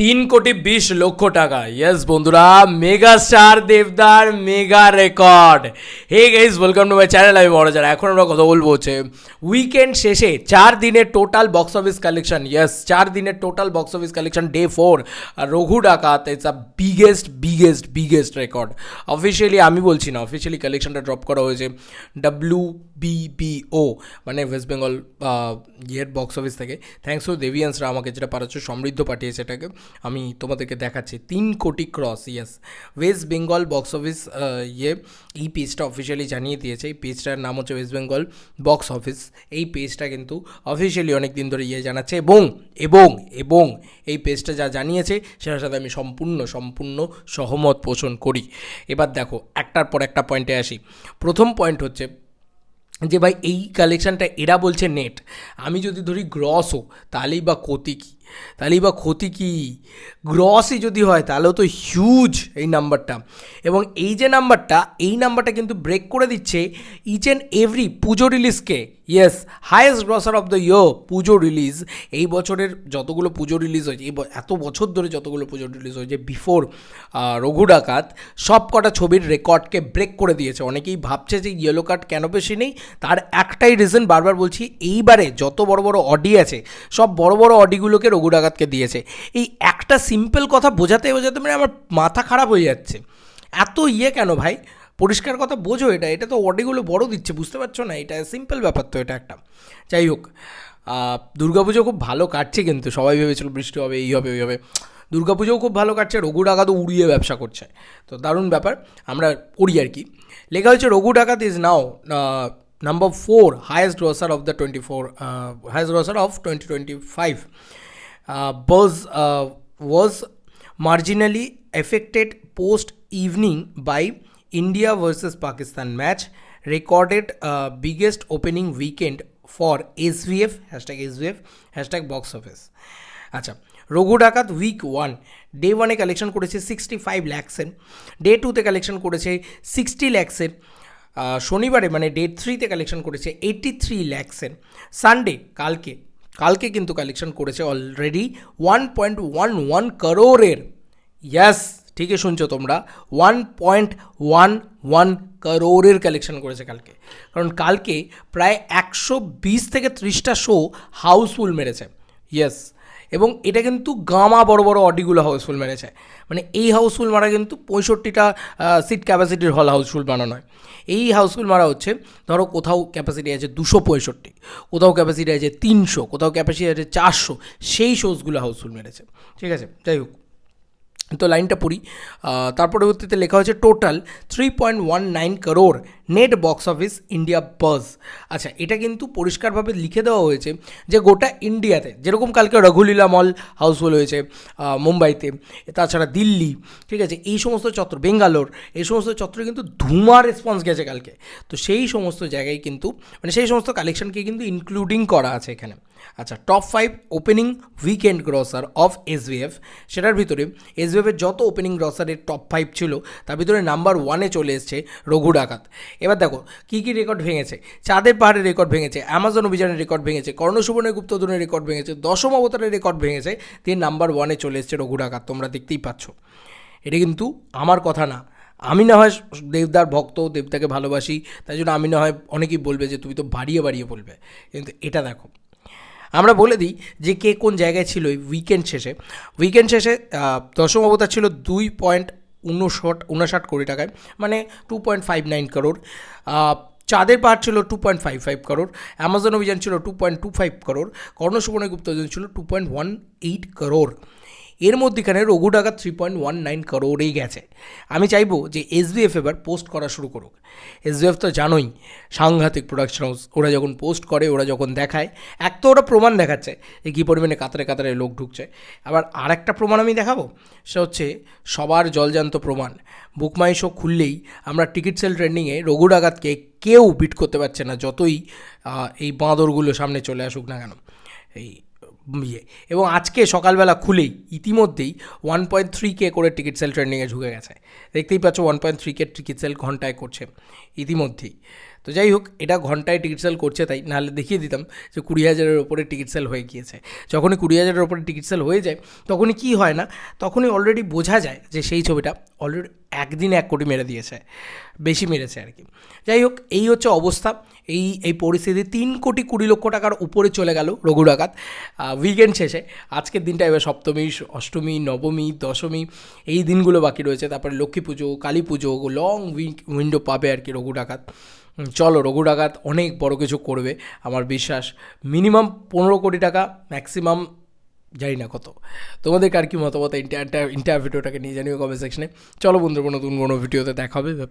তিন কোটি বিশ লক্ষ টাকা। ইয়েস বন্ধুরা মেগা স্টার দেবদার mega record. Hey guys welcome to my channel আমি বড় যারা। এখন আমরা কথা বলব হচ্ছে উইকেন্ড শেষে চার দিনের total box office collection yes চার দিনের total box office collection day four R Raghu Dakat it's a biggest biggest biggest record officially আমি বলছি না অফিসিয়ালি কালেকশনটা ড্রপ করা হয়েছে ডাব্লিউ বিবিও মানে ওয়েস্ট বেঙ্গল ইয়ের বক্স অফিস থেকে। থ্যাংকস টু দেবিয়ান্সরা আমাকে যেটা পাঠাচ্ছ, সমৃদ্ধ পাঠিয়েছে এটাকে। আমি তোমাদেরকে দেখাচ্ছি, তিন কোটি cross yes West Bengal box office ইয়ে এই পেজটা অফিসিয়ালি জানিয়ে দিয়েছে। এই পেজটার নাম হচ্ছে ওয়েস্ট বেঙ্গল বক্স অফিস এই পেজটা কিন্তু অফিসিয়ালি অনেক দিন ধরে ইয়ে জানাচ্ছে এবং এবং এবং এই পেজটা যা জানিয়েছে, সেটার সাথে আমি সম্পূর্ণ সম্পূর্ণ সহমত পোষণ করি। এবার দেখো, একটার পর একটা পয়েন্টে আসি। প্রথম পয়েন্ট হচ্ছে যে ভাই, এই কালেকশানটা এরা বলছে নেট আমি যদি ধরি গ্রসও তাহলেই বা ক্ষতি কী? তাহলেই বা ক্ষতি কী? গ্রসই যদি হয় তাহলেও তো হিউজ এই নাম্বারটা এবং এই যে নাম্বারটা এই নাম্বারটা কিন্তু ব্রেক করে দিচ্ছে each and every Puja রিলিজকে yes highest grosser of the year Pujo release এই বছরের যতগুলো পুজো রিলিজ হয়েছে, এই এত বছর ধরে যতগুলো পুজো রিলিজ হয়েছে বিফোর রঘু ডাকাত সব কটা ছবির রেকর্ডকে ব্রেক করে দিয়েছে। অনেকেই ভাবছে যে ইয়েলো কার্ড কেন বেশি নেই? তার একটাই রিজন বারবার বলছি, এইবারে যত বড় বড় অডি আছে, সব বড় বড় অডিগুলোকে রঘু ডাকাতকে দিয়েছে। এই একটা সিম্পল কথা বোঝাতে বোঝাতে মানে আমার মাথা খারাপ হয়ে যাচ্ছে। এত ইয়ে কেন ভাই? পরিষ্কার কথা বোঝো এটা এটা তো অডিগুলো বড় দিচ্ছে, বুঝতে পারছ না? এটা সিম্পল ব্যাপার তো এটা একটা। যাই হোক দুর্গাপুজো খুব ভালো কাটছে কিন্তু, সবাই ভেবেছিল বৃষ্টি হবে, এই হবে, ওই হবে। দুর্গাপুজোও খুব ভালো কাটছে, রঘু ডাকাত উড়িয়ে ব্যবসা করছে। তো দারুণ ব্যাপার, আমরা করি আর কি। লেখা হচ্ছে Raghu Dakat is now number four highest grosser of the twenty four highest grosser of twenty twenty five was was marginally affected post evening by India versus Pakistan match recorded uh, biggest opening weekend for SVF hashtag SVF hashtag box office. আচ্ছা Raghu Dakat week one day ওয়ানে collection করেছে sixty five ল্যাক্সের day টুতে collection করেছে sixty ল্যাক্সের শনিবারে মানে day থ্রিতে কালেকশন করেছে এইটি থ্রি ল্যাক্সের সানডে কালকে কালকে কিন্তু কালেকশন করেছে already one point one one করোরের yes ঠিকই শুনছো তোমরা। ওয়ান পয়েন্ট ওয়ান ওয়ান করোরের কালেকশন করেছে কালকে। কারণ কালকে প্রায় একশো বিশ থেকে ত্রিশটা শো হাউসফুল মেরেছে। ইয়েস এবং এটা কিন্তু গামা বড় বড় অডিগুলো হাউসফুল মেরেছে। মানে এই হাউসফুল মারা কিন্তু পঁয়ষট্টিটা সিট ক্যাপাসিটির হল হাউসফুল বানানো হয়। এই হাউসফুল মারা হচ্ছে, ধরো কোথাও ক্যাপাসিটি আছে দুশো পঁয়ষট্টি, কোথাও ক্যাপাসিটি আছে তিনশো, কোথাও ক্যাপাসিটি আছে চারশো, সেই শোজগুলো হাউসফুল মেরেছে। ঠিক আছে? যাই হোক। তো লাইনটা পড়ি। তার পরবর্তীতে লেখা হয়েছে total three point one nine crore net box office India বাজ আচ্ছা এটা কিন্তু পরিষ্কারভাবে লিখে দেওয়া হয়েছে যে গোটা ইন্ডিয়াতে যেরকম কালকে রঘুলীলা মল হাউসফুল হয়েছে মুম্বাইতে, তাছাড়া দিল্লি, ঠিক আছে, এই সমস্ত চত্বর, বেঙ্গালোর, এই সমস্ত চত্বরে কিন্তু ধুমা রেসপন্স গেছে কালকে। তো সেই সমস্ত জায়গায় কিন্তু মানে সেই সমস্ত কালেকশনকে কিন্তু ইনক্লুডিং করা আছে এখানে। আচ্ছা top five opening weekend grosser of SVF সেটার ভিতরে এসভিএফের যত ওপেনিং গ্রসারের টপ ফাইভ ছিল, তার ভিতরে নাম্বার ওয়ানে চলে এসছে রঘু ডাকাত। এবার দেখো, কী কী রেকর্ড ভেঙেছে? চাঁদের পাহাড়ের রেকর্ড ভেঙেছে অ্যামাজন অভিযানের রেকর্ড ভেঙেছে কর্ণসুবর্ণের গুপ্তধনের রেকর্ড ভেঙেছে, দশম অবতারের রেকর্ড ভেঙেছে, দিয়ে নাম্বার ওয়ানে চলে এসছে রঘু ডাকাত, তোমরা দেখতেই পাচ্ছ। এটা কিন্তু আমার কথা না। আমি না হয় দেবদার ভক্ত দেবদাকে ভালোবাসি, তাই জন্য আমি না হয় অনেকেই বলবে যে, তুমি তো বাড়িয়ে বাড়িয়ে বলবে। কিন্তু এটা দেখো আমরা বলে দিই যে কে কোন জায়গায় ছিল উইকেন্ড শেষে। উইকেন্ড শেষে দশম অবতার ছিল দুই পয়েন্ট উনষট, উনষাট কোটি টাকায় মানে two point five nine crore চাঁদের পাহাড় ছিল two point five five crore Amazon Abhijan ছিল two point two five crore Karnasubarna গুপ্ত অভিযান ছিল two point one eight crore এর মধ্যেখানে রঘু টাকা থ্রি পয়েন্ট ওয়ান নাইন করোড়েই গেছে। আমি চাইব যে এসবিএফ এবার পোস্ট করা শুরু করুক। এসবিএফ তো জানোই, সাংঘাতিক প্রোডাকশন হাউস ওরা যখন পোস্ট করে, ওরা যখন দেখায়, এক তো ওরা প্রমাণ দেখাচ্ছে যে কী পরিমাণে কাতারে কাতারে লোক ঢুকছে। আবার আরেকটা প্রমাণ আমি দেখাবো সে হচ্ছে সবার জলজান্ত প্রমাণ। বুকমাই শো খুললেই আমরা টিকিট সেল ট্রেন্ডিংয়ে রঘু ডাকাতকে কেউ বিট করতে পারছে না, যতই এই বাঁদরগুলো সামনে চলে আসুক না কেন। এই ইয়ে। এবং আজকে সকালবেলা খুলেই, ইতিমধ্যেই ওয়ান পয়েন্ট থ্রি কে করে টিকিট সেল ট্রেন্ডিংয়ে ঢুকে গেছে। দেখতেই পাচ্ছ one point three K ticket sale ঘন্টায় করছে ইতিমধ্যেই। তো যাই হোক, এটা ঘন্টায় টিকিট সেল করছে তাই, নাহলে দেখিয়ে দিতাম যে কুড়ি হাজারের ওপরে টিকিট সেল হয়ে গিয়েছে। যখনই কুড়ি হাজারের ওপরে টিকিট সেল হয়ে যায়, তখনই কি হয় না, তখনই অলরেডি বোঝা যায় যে সেই ছবিটা অলরেডি একদিন এক কোটি মেরে দিয়েছে, বেশি মেরেছে আর কি। যাই হোক, এই হচ্ছে অবস্থা, এই এই পরিস্থিতি, তিন কোটি কুড়ি লক্ষ টাকার উপরে চলে গেল রঘু ডাকাত। উইকেন্ড শেষে, আজকের দিনটা এবার সপ্তমী অষ্টমী, নবমী, দশমী, এই দিনগুলো বাকি রয়েছে। তারপরে লক্ষ্মী পুজো, কালী পুজো লং উইন্ডো পাবে আর কি রঘু ডাকাত। চলো রঘু ডাকাত অনেক বড় কিছু করবে, আমার বিশ্বাস। মিনিমাম পনেরো কোটি টাকা, ম্যাক্সিমাম জানি না কত। তোমাদের কার কি মতামত ইন্টার ইন্টার ভিডিওটাকে নিয়ে জানিও কমেন্ট সেকশনে। চলো বন্ধুর, কোনো নতুন কোনো ভিডিওতে দেখাবে হবে